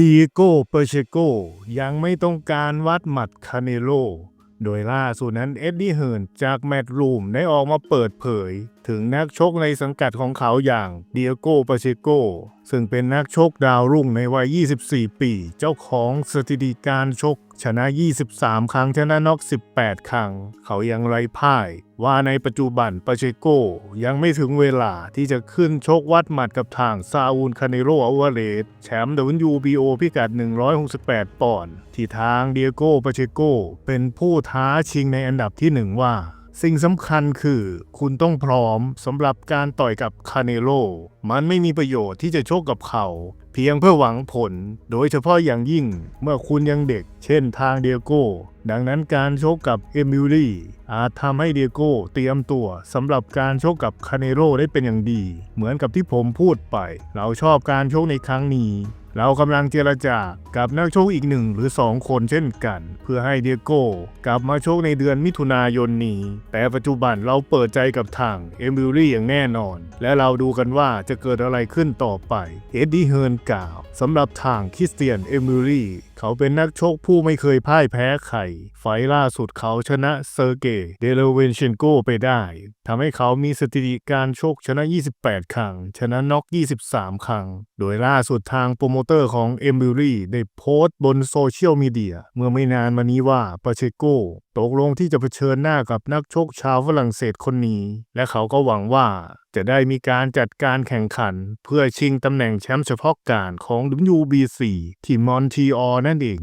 ดีโก้เปอร์เชโกยังไม่ต้องการวัดหมัดคาเนโล โดยล่าสุดนั้นเอ็ดดี้เฮิร์นจากแมตต์รูมได้ออกมาเปิดเผย ถึงนักชกในสังกัดของเขาอย่างเดียโก้ปาเชโกซึ่งเป็นนักชกดาวรุ่งในวัย 24 ปี เจ้าของสถิติการชก ชนะ 23 ครั้งชนะน็อก 18 ครั้ง เขายังไร้พ่าย ว่าในปัจจุบันปาเชโกยังไม่ถึงเวลาที่จะขึ้นชกวัดหมัดกับทางซาอูลคาเนโรอัวาเรสแชมป์ WBO พิกัด 168 ปอนด์ที่ทางเดียโก้ปาเชโกเป็นผู้ท้าชิงในอันดับที่หนึ่งว่า สิ่งสำคัญคือคุณต้องพร้อมสำหรับการต่อยกับคาเนโล มันไม่มีประโยชน์ที่จะโชกกับเขา เพียงเพื่อหวังผล โดยเฉพาะอย่างยิ่งเมื่อคุณยังเด็ก เช่นทางเดียโก้ ดังนั้นการโชกกับเอมิลี่อาจทำให้เดียโก้เตรียมตัวสำหรับการโชกกับคาเนโรได้เป็นอย่างดี เหมือนกับที่ผมพูดไป เราชอบการโชกในครั้งนี้ เรากำลังเจรจากับนักชกอีกหนึ่งหรือสองคนเช่นกัน เพื่อให้เดียโก้กลับมาชกในเดือนมิถุนายนนี้ แต่ปัจจุบันเราเปิดใจกับทางเอมิลี่อย่างแน่นอน และเราดูกันว่าจะเกิดอะไรขึ้นต่อไปเอ็ดดี้เฮิร์นกล่าวสำหรับทางคริสเตียนเอมิลี่เขาเป็นนักชกผู้ไม่เคยพ่ายแพ้ใครไฟล่าสุดเขาชนะเซอร์เกย์เดลเวนเชนโกไปได้ทำให้เขามีสถิติการชกชนะ 28 ครั้ง ชนะน็อก 23 ครั้ง โดยล่าสุดทางโปรโมเตอร์ของเอมิลี่ได้โพสต์บนโซเชียลมีเดียเมื่อไม่นานมานี้ว่าปาเชโกตกลงที่จะเผชิญหน้ากับนักชกชาวฝรั่งเศสคนนี้ และเขาก็หวังว่าจะได้มีการจัดการแข่งขัน เพื่อชิงตำแหน่งแชมป์เฉพาะการของ WBC ที่มอนทรีออลนั่นเอง